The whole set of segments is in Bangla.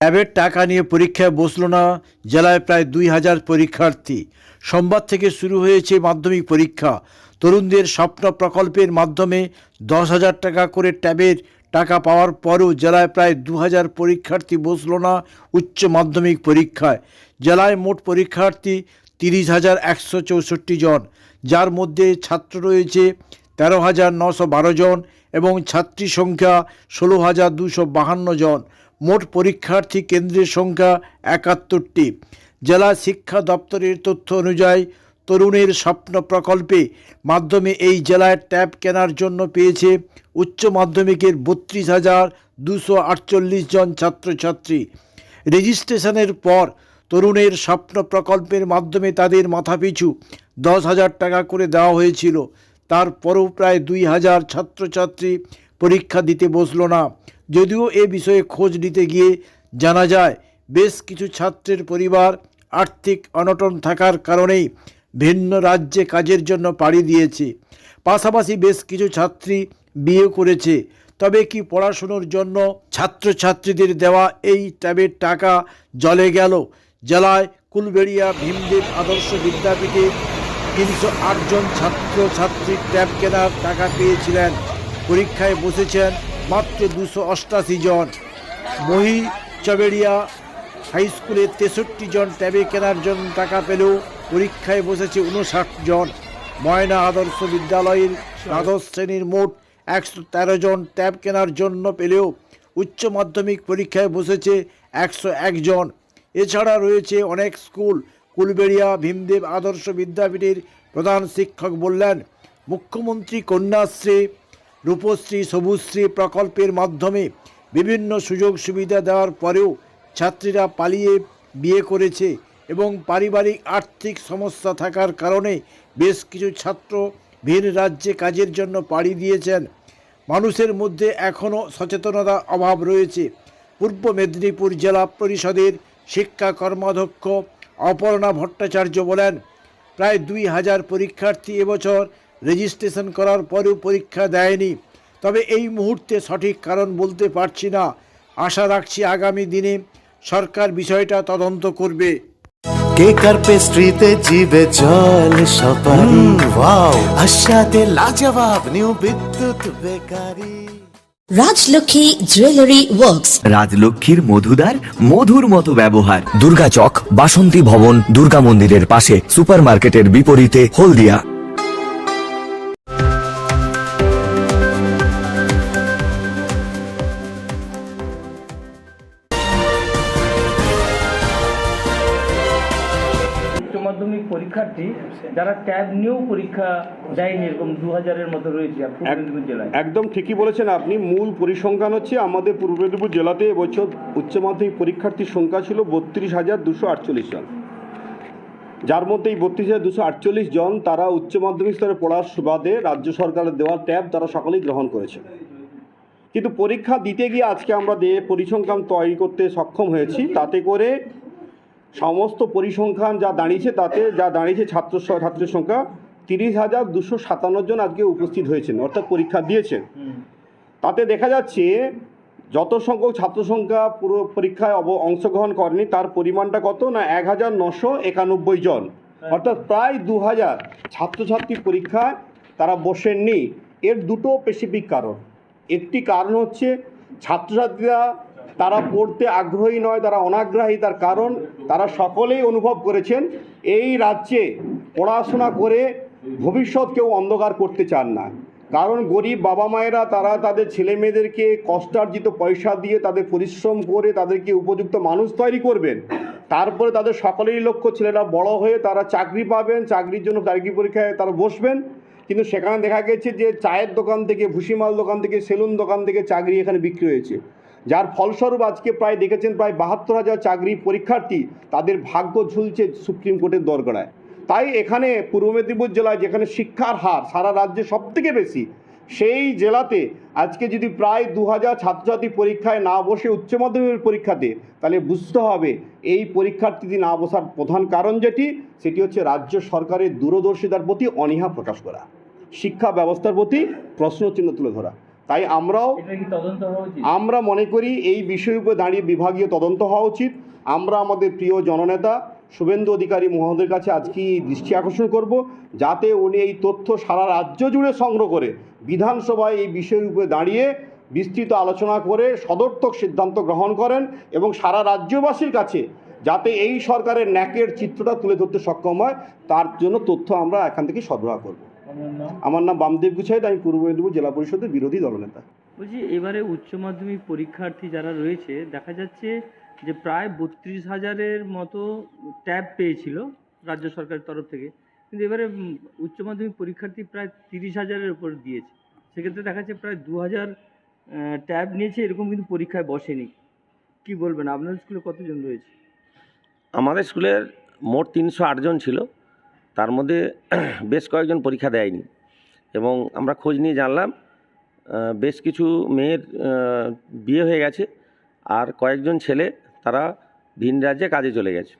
ট্যাবের টাকা নিয়ে পরীক্ষায় বসল না জেলায় প্রায় দুই হাজার পরীক্ষার্থী। সোমবার থেকে শুরু হয়েছে মাধ্যমিক পরীক্ষা। তরুণদের স্বপ্ন প্রকল্পের মাধ্যমে দশ হাজার টাকা করে ট্যাবের টাকা পাওয়ার পরও জেলায় প্রায় দু হাজার পরীক্ষার্থী বসল না উচ্চ মাধ্যমিক পরীক্ষায়। জেলায় মোট পরীক্ষার্থী তিরিশ হাজার একশো চৌষট্টি জন, যার মধ্যে ছাত্র রয়েছে তেরো হাজার নশো বারো জন এবং ছাত্রী সংখ্যা ষোলো হাজার দুশো বাহান্ন জন। মোট পরীক্ষার্থী কেন্দ্রের সংখ্যা একাত্তরটি। জেলা শিক্ষা দপ্তরের তথ্য অনুযায়ী, তরুণের স্বপ্ন প্রকল্পে মাধ্যমে এই জেলায় ট্যাব কেনার জন্য পেয়েছে উচ্চ মাধ্যমিকের বত্রিশ হাজার দুশো আটচল্লিশ জন ছাত্রছাত্রী। রেজিস্ট্রেশনের পর তরুণের স্বপ্ন প্রকল্পের মাধ্যমে তাদের মাথাপিছু দশ হাজার টাকা করে দেওয়া হয়েছিল। তারপরও প্রায় দুই হাজার ছাত্রছাত্রী পরীক্ষা দিতে বসল না। যদিও এ বিষয়ে খোঁজ নিতে গিয়ে জানা যায়, বেশ কিছু ছাত্রের পরিবার আর্থিক অনটন থাকার কারণেই ভিন্ন রাজ্যে কাজের জন্য পাড়ি দিয়েছে। পাশাপাশি বেশ কিছু ছাত্রী বিয়ে করেছে। তবে কি পড়াশুনোর জন্য ছাত্রছাত্রীদের দেওয়া এই ট্যাবের টাকা জলে গেল? জেলায় কুলবেড়িয়া ভীমদেব আদর্শ বিদ্যাপীঠে তিনশো আটজন ছাত্রছাত্রী ট্যাব কেনার টাকা পেয়েছিলেন। পরীক্ষায় বসেছেন মাত্র দুশো অষ্টাশি জন। মহি চবেড়িয়া হাই স্কুলে তেষট্টি জন ট্যাবে কেনার জন্য টাকা পেলেও পরীক্ষায় বসেছে উনষাট জন। ময়না আদর্শ বিদ্যালয়ের দ্বাদশ শ্রেণির মোট একশো তেরো জন ট্যাব কেনার জন্য পেলেও উচ্চ মাধ্যমিক পরীক্ষায় বসেছে একশো একজন এছাড়া রয়েছে অনেক স্কুল। কুলবেড়িয়া, ভীমদেব আদর্শ বিদ্যাপীঠের প্রধান শিক্ষক বললেন, মুখ্যমন্ত্রী কন্যাশ্রী রূপশ্রী, সবুজশ্রী প্রকল্পের মাধ্যমে বিভিন্ন সুযোগ সুবিধা দেওয়ার পরেও ছাত্রীরা পালিয়ে বিয়ে করেছে এবং পারিবারিক আর্থিক সমস্যা থাকার কারণে বেশ কিছু ছাত্র ভিন রাজ্যে কাজের জন্য পাড়ি দিয়েছেন। মানুষের মধ্যে এখনও সচেতনতার অভাব রয়েছে। পূর্ব মেদিনীপুর জেলা পরিষদের শিক্ষা কর্মাধ্যক্ষ অপর্ণা ভট্টাচার্য বলেন, প্রায় দুই হাজার পরীক্ষার্থী এবছর রেজিস্ট্রেশন করার পরেও পরীক্ষা দেয়নি। তবে এই মুহূর্তে সঠিক কারণ বলতে পারছি না। আশা রাখছি আগামী দিনে সরকার বিষয়টা তদন্ত করবে। কেক আর পেস্ট্রিতে জিবে জল সপারি? ওয়াও আশাতে লাজবাব new Bidyut bakery. Rajlakshmi jewellery works. রাজলক্ষ্মীর মধুদার মধুর মতো ব্যবহার। দুর্গা চক বাসন্তী ভবন দুর্গা মন্দিরের পাশে সুপারমার্কেটের বিপরীতে হলদিয়া। পরীক্ষার্থী যারা ট্যাব নিয়েও পরীক্ষা দেয়নি এরকম দু হাজারের মতো রয়েছে মেদিনীপুর জেলায়। একদম ঠিকই বলেছেন আপনি। মূল পরিসংখ্যান হচ্ছে আমাদের পূর্ব মেদিনীপুর জেলাতে এবছর উচ্চ মাধ্যমিক পরীক্ষার্থীর সংখ্যা ছিল বত্রিশ হাজার দুশো আটচল্লিশ জন। যার মধ্যে এই বত্রিশ হাজার দুশো আটচল্লিশ জন তারা উচ্চ মাধ্যমিক স্তরে পড়ার সুবাদে রাজ্য সরকারের দেওয়া ট্যাব তারা সকলেই গ্রহণ করেছে। কিন্তু পরীক্ষা দিতে গিয়ে আজকে আমরা যে পরিসংখ্যান তৈরি করতে সক্ষম হয়েছি তাতে করে সমস্ত পরিসংখ্যান যা দাঁড়িয়েছে তাতে যা দাঁড়িয়েছে ছাত্র ছাত্রের সংখ্যা তিরিশ হাজার দুশো সাতান্ন জন আজকে উপস্থিত হয়েছেন অর্থাৎ পরীক্ষা দিয়েছেন। তাতে দেখা যাচ্ছে যত সংখ্যক ছাত্র সংখ্যা পুরো পরীক্ষায় অব- অংশগ্রহণ করেনি তার পরিমাণটা কত না এক হাজার নশো একানব্বই জন। অর্থাৎ প্রায় দু হাজার ছাত্রছাত্রী পরীক্ষায় তারা বসেননি। এর দুটো স্পেসিফিক কারণ। একটি কারণ হচ্ছে ছাত্রছাত্রীরা তারা পড়তে আগ্রহী নয়, তারা অনাগ্রহী, তার কারণ তারা সকলেই অনুভব করেছেন, এই রাজ্যে পড়াশোনা করে ভবিষ্যৎ কেউ অন্ধকার করতে চান না। কারণ গরিব বাবা মায়েরা, তারা তাদের ছেলে মেয়েদেরকে কষ্টার্জিত পয়সা দিয়ে তাদের পরিশ্রম করে তাদেরকে উপযুক্ত মানুষ তৈরি করবেন। তারপরে তাদের সকলেরই লক্ষ্য, ছেলেরা বড় হয়ে তারা চাকরি পাবেন, চাকরির জন্য চাকরি পরীক্ষায় তারা বসবেন। কিন্তু সেখানে দেখা গেছে যে চায়ের দোকান থেকে, ভুসিমাল দোকান থেকে, সেলুন দোকান থেকে চাকরি এখানে বিক্রি হয়েছে। যার ফলস্বরূপ আজকে প্রায় দেখেছেন প্রায় বাহাত্তর হাজার চাকরি পরীক্ষার্থী তাদের ভাগ্য ঝুলছে সুপ্রিম কোর্টের দরগড়ায়। তাই এখানে পূর্ব মেদিনীপুর জেলায় যেখানে শিক্ষার হার সারা রাজ্যে সব থেকে বেশি, সেই জেলাতে আজকে যদি প্রায় দু হাজার ছাত্রছাত্রী পরীক্ষায় না বসে উচ্চ মাধ্যমিকের পরীক্ষাতে, তাহলে বুঝতে হবে এই পরীক্ষার্থী না বসার প্রধান কারণ যেটি, সেটি হচ্ছে রাজ্য সরকারের দূরদর্শিতার প্রতি অনীহা প্রকাশ করা, শিক্ষা ব্যবস্থার প্রতি প্রশ্নচিহ্ন তুলে ধরা। তাই আমরাও আমরা মনে করি এই বিষয়ের উপর দাঁড়িয়ে বিভাগীয় তদন্ত হওয়া উচিত। আমরা আমাদের প্রিয় জননেতা শুভেন্দু অধিকারী মহোদয়ের কাছে আজকে দৃষ্টি আকর্ষণ করব যাতে উনি এই তথ্য সারা রাজ্য জুড়ে সংগ্রহ করে বিধানসভায় এই বিষয়ের উপরে দাঁড়িয়ে বিস্তৃত আলোচনা করে সদর্থক সিদ্ধান্ত গ্রহণ করেন এবং সারা রাজ্যবাসীর কাছে যাতে এই সরকারের ন্যাকের চিত্রটা তুলে ধরতে সক্ষম হয় তার জন্য তথ্য আমরা এখান থেকে সরবরাহ করব। আমার নাম বামদেব গুছাইদ আমি পূর্ব মেদিনীপুর জেলা পরিষদের বিরোধী দলনেতা। বলছি এবারে উচ্চ মাধ্যমিক পরীক্ষার্থী যারা রয়েছে দেখা যাচ্ছে যে প্রায় বত্রিশ হাজারের মতো ট্যাব পেয়েছিল রাজ্য সরকারের তরফ থেকে। কিন্তু এবারে উচ্চ মাধ্যমিক পরীক্ষার্থী প্রায় তিরিশ হাজারের উপর দিয়েছে। সেক্ষেত্রে দেখা যাচ্ছে প্রায় দু হাজার ট্যাব নিয়েছে এরকম কিন্তু পরীক্ষায় বসেনি। কি বলবেন? আপনাদের স্কুলে কতজন রয়েছে? আমাদের স্কুলের মোট তিনশো আটজন ছিল। তার মধ্যে বেশ কয়েকজন পরীক্ষা দেয়নি এবং আমরা খোঁজ নিয়ে জানলাম বেশ কিছু মেয়ের বিয়ে হয়ে গেছে আর কয়েকজন ছেলে তারা ভিন রাজ্যে কাজে চলে গেছে।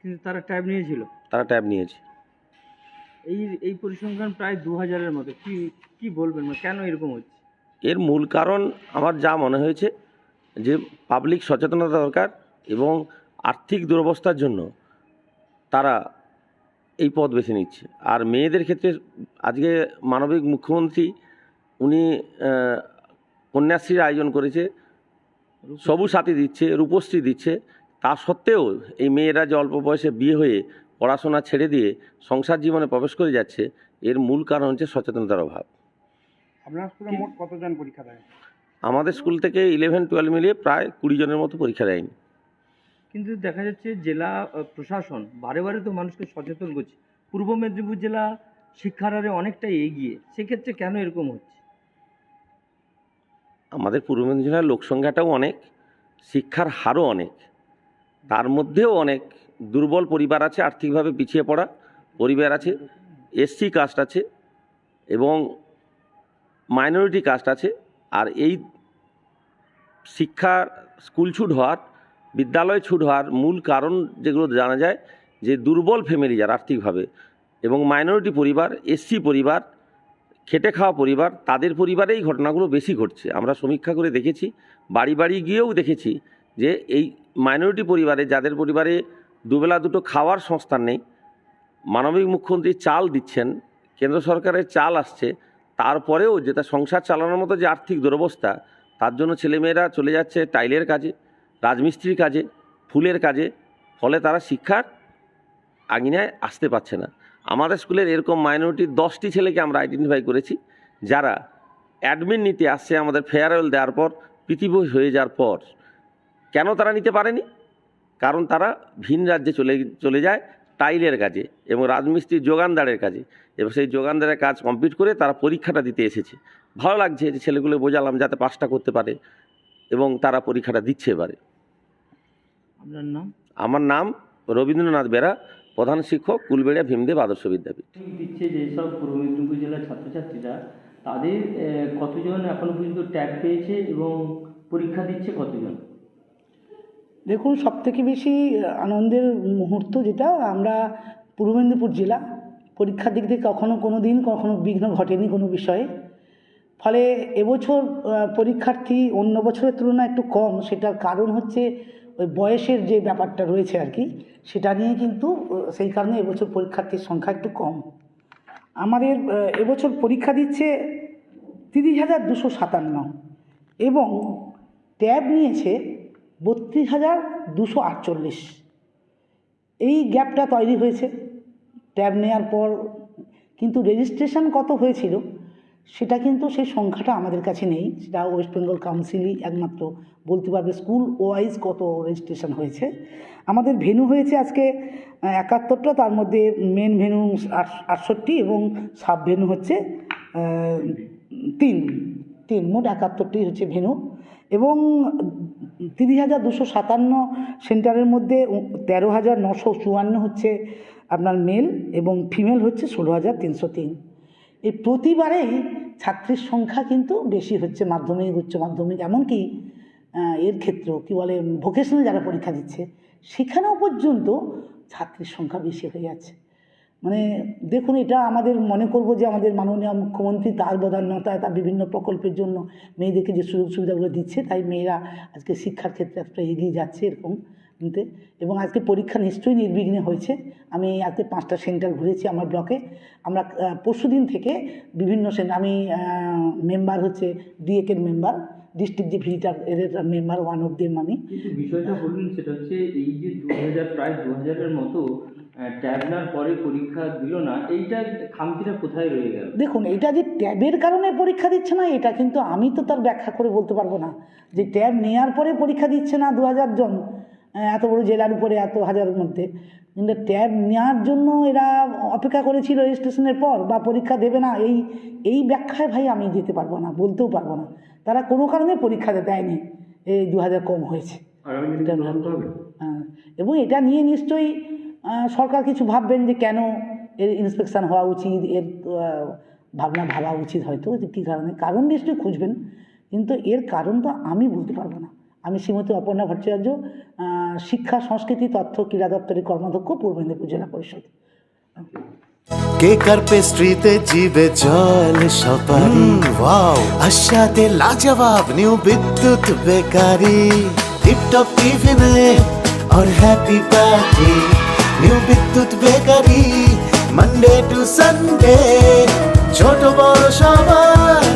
কিন্তু তারা ট্যাব নিয়েছিল? তারা ট্যাব নিয়েছে। এই এই পরিসংখ্যান প্রায় দু হাজারের মতো। কি কি বলবেন কেন এরকম হচ্ছে? এর মূল কারণ আমার যা মনে হয়েছে যে পাবলিক সচেতনতা দরকার এবং আর্থিক দুরবস্থার জন্য তারা এই পথ বেছে নিচ্ছে। আর মেয়েদের ক্ষেত্রে আজকে মানবিক মুখ্যমন্ত্রী উনি কন্যাশ্রীর আয়োজন করেছে সবুজ সাথী দিচ্ছে রূপশ্রী দিচ্ছে। তা সত্ত্বেও এই মেয়েরা যে অল্প বয়সে বিয়ে হয়ে পড়াশোনা ছেড়ে দিয়ে সংসার জীবনে প্রবেশ করে যাচ্ছে এর মূল কারণ হচ্ছে সচেতনতার অভাব। আপনার স্কুলে মোট কতজন পরীক্ষা দেয়? আমাদের স্কুল থেকে ইলেভেন টুয়েলভ মিলিয়ে প্রায় কুড়ি জনের মতো পরীক্ষা দেয়নি। কিন্তু দেখা যাচ্ছে জেলা প্রশাসন বারে বারে তো মানুষকে সচেতন করছে। পূর্ব মেদিনীপুর জেলা শিক্ষার হারে অনেকটাই এগিয়ে। সেক্ষেত্রে কেন এরকম হচ্ছে? আমাদের পূর্ব মেদিনীপুর জেলার লোকসংখ্যাটাও অনেক, শিক্ষার হারও অনেক। তার মধ্যেও অনেক দুর্বল পরিবার আছে, আর্থিকভাবে পিছিয়ে পড়া পরিবার আছে, এসসি কাস্ট আছে এবং মাইনরিটি কাস্ট আছে। আর এই শিক্ষা স্কুল ছুট হওয়ার বিদ্যালয় ছুট হওয়ার মূল কারণ যেগুলো জানা যায়, যে দুর্বল ফ্যামিলি যারা আর্থিকভাবে এবং মাইনরিটি পরিবার এসসি পরিবার, খেটে খাওয়া পরিবার, তাদের পরিবারে এই ঘটনাগুলো বেশি ঘটছে। আমরা সমীক্ষা করে দেখেছি, বাড়ি বাড়ি গিয়েও দেখেছি যে এই মাইনরিটি পরিবারে যাদের পরিবারে দুবেলা দুটো খাওয়ার সংস্থান নেই, মানবিক মুখ্যমন্ত্রী চাল দিচ্ছেন, কেন্দ্র সরকারের চাল আসছে, তারপরেও যেটা সংসার চালানোর মতো যে আর্থিক দুরবস্থা, তার জন্য ছেলেমেয়েরা চলে যাচ্ছে টাইলের কাজে। রাজমিস্ত্রির কাজে, ফুলের কাজে, ফলে তারা শিক্ষার আঙিনায় আসতে পারছে না। আমাদের স্কুলের এরকম মাইনরিটির দশটি ছেলেকে আমরা আইডেন্টিফাই করেছি, যারা অ্যাডমিন নিতে আসছে আমাদের ফেয়ারওয়েল দেওয়ার পর পৃথিবী হয়ে যাওয়ার পর। কেন তারা নিতে পারেনি? কারণ তারা ভিন রাজ্যে চলে চলে যায় টাইলের কাজে এবং রাজমিস্ত্রির যোগানদারের কাজে। এবং সেই যোগানদারের কাজ কমপ্লিট করে তারা পরীক্ষাটা দিতে এসেছে। ভালো লাগছে যে ছেলেগুলো বোঝালাম যাতে পাসটা করতে পারে এবং তারা পরীক্ষাটা দিচ্ছে এবারে। আপনার নাম? আমার নাম রবীন্দ্রনাথ বেরা প্রধান শিক্ষক কুলবেড়িয়া ভীমদেব আদর্শ বিদ্যাপীঠ। দিচ্ছে যেসব পূর্ব মেদিনীপুর জেলার ছাত্রছাত্রীরা তাদের কতজন এখনও পর্যন্ত ট্যাগ পেয়েছে এবং পরীক্ষা দিচ্ছে কতজন? দেখুন সবথেকে বেশি আনন্দের মুহূর্ত যেটা আমরা পূর্ব মেদিনীপুর জেলা পরীক্ষার দিক থেকে কখনো কোনো দিন কখনো বিঘ্ন ঘটেনি কোনো বিষয়ে। ফলে এবছর পরীক্ষার্থী অন্য বছরের তুলনায় একটু কম সেটার কারণ হচ্ছে ওই বয়সের যে ব্যাপারটা রয়েছে আর কি, সেটা নিয়ে কিন্তু সেই কারণে এবছর পরীক্ষার্থীর সংখ্যা একটু কম। আমাদের এবছর পরীক্ষা দিচ্ছে তিরিশ হাজার দুশো সাতান্ন এবং ট্যাব নিয়েছে বত্রিশ হাজার দুশো আটচল্লিশ। এই গ্যাপটা তৈরি হয়েছে ট্যাব নেওয়ার পর, কিন্তু রেজিস্ট্রেশন কত হয়েছিল সেটা কিন্তু সেই সংখ্যাটা আমাদের কাছে নেই। সেটা ওয়েস্ট বেঙ্গল কাউন্সিলই একমাত্র বলতে পারবে স্কুল ওয়াইজ কত রেজিস্ট্রেশন হয়েছে। আমাদের ভেনু হয়েছে আজকে একাত্তরটা, তার মধ্যে মেন ভেনু আটষট্টি এবং সাব ভেনু হচ্ছে তিন তিন, মোট একাত্তরটি হচ্ছে ভেনু এবং তিরিশ হাজার দুশো সাতান্ন সেন্টারের মধ্যে তেরো হাজার নশো চুয়ান্ন হচ্ছে আপনার মেল এবং ফিমেল হচ্ছে ষোলো হাজার তিনশো তিন। এই প্রতিবারেই ছাত্রীর সংখ্যা কিন্তু বেশি হচ্ছে, মাধ্যমিক, উচ্চ মাধ্যমিক, এমনকি এর ক্ষেত্রেও, কী বলে ভোকেশনাল যারা পরীক্ষা দিচ্ছে, সেখানেও পর্যন্ত ছাত্রীর সংখ্যা বেশি হয়ে যাচ্ছে। মানে দেখুন, এটা আমাদের মনে করব যে আমাদের মাননীয় মুখ্যমন্ত্রী তার বদান্যতায়, তার বিভিন্ন প্রকল্পের জন্য মেয়েদেরকে যে সুযোগ সুবিধাগুলো দিচ্ছে, তাই মেয়েরা আজকে শিক্ষার ক্ষেত্রে একটা এগিয়ে যাচ্ছে এরকম। নিতে এবং আজকে পরীক্ষা নিশ্চয়ই নির্বিঘ্নে হয়েছে। আমি আজকে পাঁচটা সেন্টার ঘুরেছি আমার ব্লকে। আমরা পরশু দিন থেকে বিভিন্ন সেন্টার আমি মেম্বার হচ্ছে ডিএকের মেম্বার ডিস্ট্রিক্ট যে ভিজিটার এর মেম্বার ওয়ান অফ দেম আমি। বিষয়টা বলুন সেটা হচ্ছে এই যে দু হাজার প্রায় দু হাজারের মতো ট্যাব নেওয়ার পরে পরীক্ষা দিল না এইটা খামতিটা কোথায় রয়ে গেল? দেখুন এটা যে ট্যাবের কারণে পরীক্ষা দিচ্ছে না এটা কিন্তু আমি তো তার ব্যাখ্যা করে বলতে পারব না। যে ট্যাব নেওয়ার পরে পরীক্ষা দিচ্ছে না দু হাজার জন এত বড় জেলার উপরে এত হাজারের মধ্যে। কিন্তু ট্যাব নেওয়ার জন্য এরা অপেক্ষা করেছিল রেজিস্ট্রেশনের পর বা পরীক্ষা দেবে না। এই এই ব্যাখ্যায় ভাই আমি যেতে পারব না বলতেও পারব না। তারা কোনো কারণে পরীক্ষা দেয়নি। এই দু হাজার কম হয়েছে। হ্যাঁ, এবং এটা নিয়ে নিশ্চয়ই সরকার কিছু ভাববেন যে কেন এর ইন্সপেকশান হওয়া উচিত এর ভাবনা ভাবা উচিত হয়তো যে কী কারণে কারণ নিশ্চয়ই খুঁজবেন। কিন্তু এর কারণ তো আমি বলতে পারব না। আমি শ্রীমতী অপর্ণা ভট্টাচার্য আহ, শিক্ষা সংস্কৃতি তথ্য ক্রীড়া দপ্তরের কর্মাধ্যক্ষ পূর্ব মেদিনীপুর জেলা পরিষদ কেক আর পেস্ট্রিতে জিবে জল সপারি ওয়াও আশাতে লাজবাব নিউ বিদ্যুৎ বেকারি টিপটপ টিফিনে और happy party new Bidyut bakery Monday to Sunday ছোট বড় সবার